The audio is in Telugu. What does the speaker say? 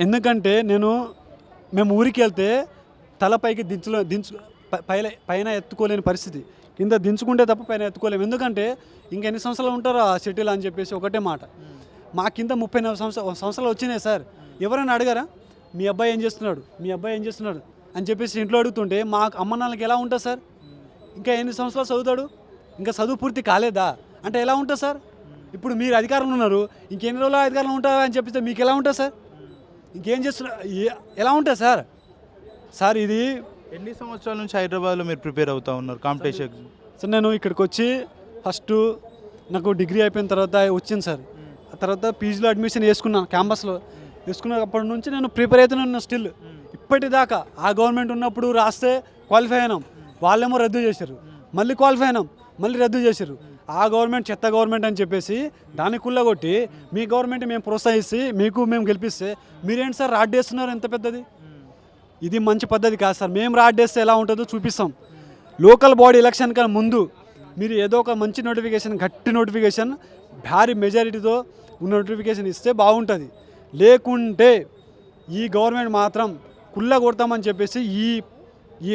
ఎందుకంటే నేను మేము ఊరికి వెళ్తే తలపైకి దించులో దించు పైన పైన ఎత్తుకోలేని పరిస్థితి. కింద దించుకుంటే తప్ప పైన ఎత్తుకోలేము. ఎందుకంటే ఇంకా ఎన్ని సంవత్సరాలు ఉంటారో ఆ సిటీలో అని చెప్పేసి ఒకటే మాట. మా కింద ముప్పై నలభై సంవత్సరాలు సంవత్సరాలు వచ్చినాయి సార్. ఎవరైనా అడగారా? మీ అబ్బాయి ఏం చేస్తున్నాడు? మీ అబ్బాయి ఏం చేస్తున్నాడు? అని చెప్పేసి ఇంట్లో అడుగుతుంటే మా అమ్మ నాన్నకి ఎలా ఉంటుంది సార్? ఇంకా ఎన్ని సంవత్సరాలు చదువుతాడు? ఇంకా చదువు పూర్తి కాలేదా? అంటే ఎలా ఉంటుంది సార్? ఇప్పుడు మీరు అధికారంలో ఉన్నారు. ఇంకెన్ని రోజులు అధికారంలో ఉంటారా అని చెప్పితే మీకు ఎలా ఉంటుంది సార్? ఇంకేం చేస్తున్నారు ఏ- ఎలా ఉంటుంది సార్? సార్ ఇది ఎన్ని సంవత్సరాల నుంచి హైదరాబాద్లో మీరు ప్రిపేర్ అవుతా ఉన్నారు కాంపిటీషన్ సార్ నేను ఇక్కడికి వచ్చి ఫస్ట్ నాకు డిగ్రీ అయిపోయిన తర్వాత వచ్చింది సార్. ఆ తర్వాత పీజీలో అడ్మిషన్ వేసుకున్నాను క్యాంపస్లో. వేసుకున్నప్పటి నుంచి నేను ప్రిపేర్ అవుతున్నాను స్టిల్. ఇప్పటిదాకా ఆ గవర్నమెంట్ ఉన్నప్పుడు రాస్తే క్వాలిఫై అయినాం. వాళ్ళేమో రద్దు చేశారు. మళ్ళీ క్వాలిఫై అయినాం. మళ్ళీ రద్దు చేశారు. ఆ గవర్నమెంట్ చెత్త గవర్నమెంట్ అని చెప్పేసి దాన్ని కుల్లగొట్టి మీ గవర్నమెంట్ మేము ప్రోత్సహిస్తే మీకు మేము గెలిపిస్తే మీరేంటి సార్ రాడ్డేస్తున్నారు ఎంత పెద్దది? ఇది మంచి పద్ధతి కాదు సార్. మేము రాడ్డేస్తే ఎలా ఉంటుందో చూపిస్తాం. లోకల్ బాడీ ఎలక్షన్ కన్నా ముందు మీరు ఏదో ఒక మంచి నోటిఫికేషన్ గట్టి నోటిఫికేషన్ భారీ మెజారిటీతో ఉన్న నోటిఫికేషన్ ఇస్తే బాగుంటుంది. లేకుంటే ఈ గవర్నమెంట్ మాత్రం కుల్ల కొడతామని చెప్పేసి ఈ ఈ